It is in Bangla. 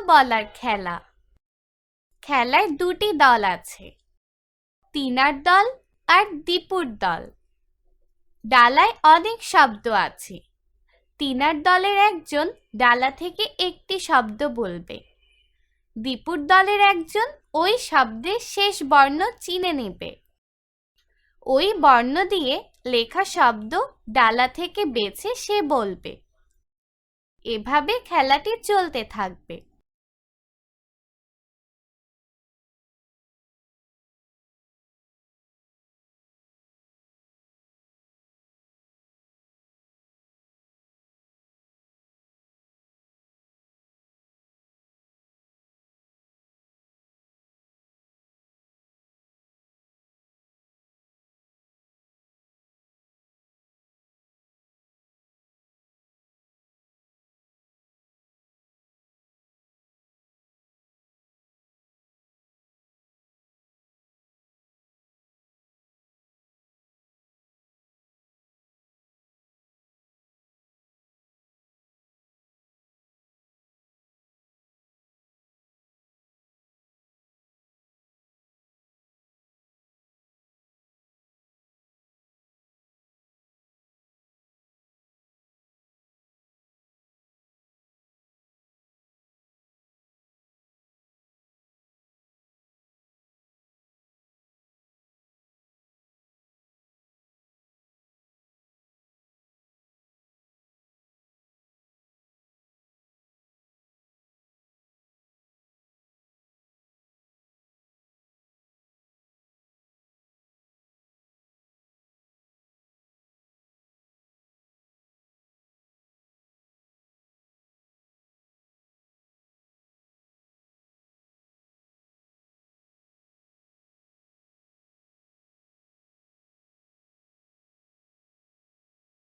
বলার খেলা। খেলায় দুটি দল আছে। তিনার দল আর দীপুর দল। ডালায় অনেক শব্দ আছে। তিনার দলের একজন ডালা থেকে একটি শব্দ বলবে। দীপুর দলের একজন ওই শব্দের শেষ বর্ণ চিনে নেবে। ওই বর্ণ দিয়ে লেখা শব্দ ডালা থেকে বেছে সে বলবে। এভাবে খেলাটি চলতে থাকবে।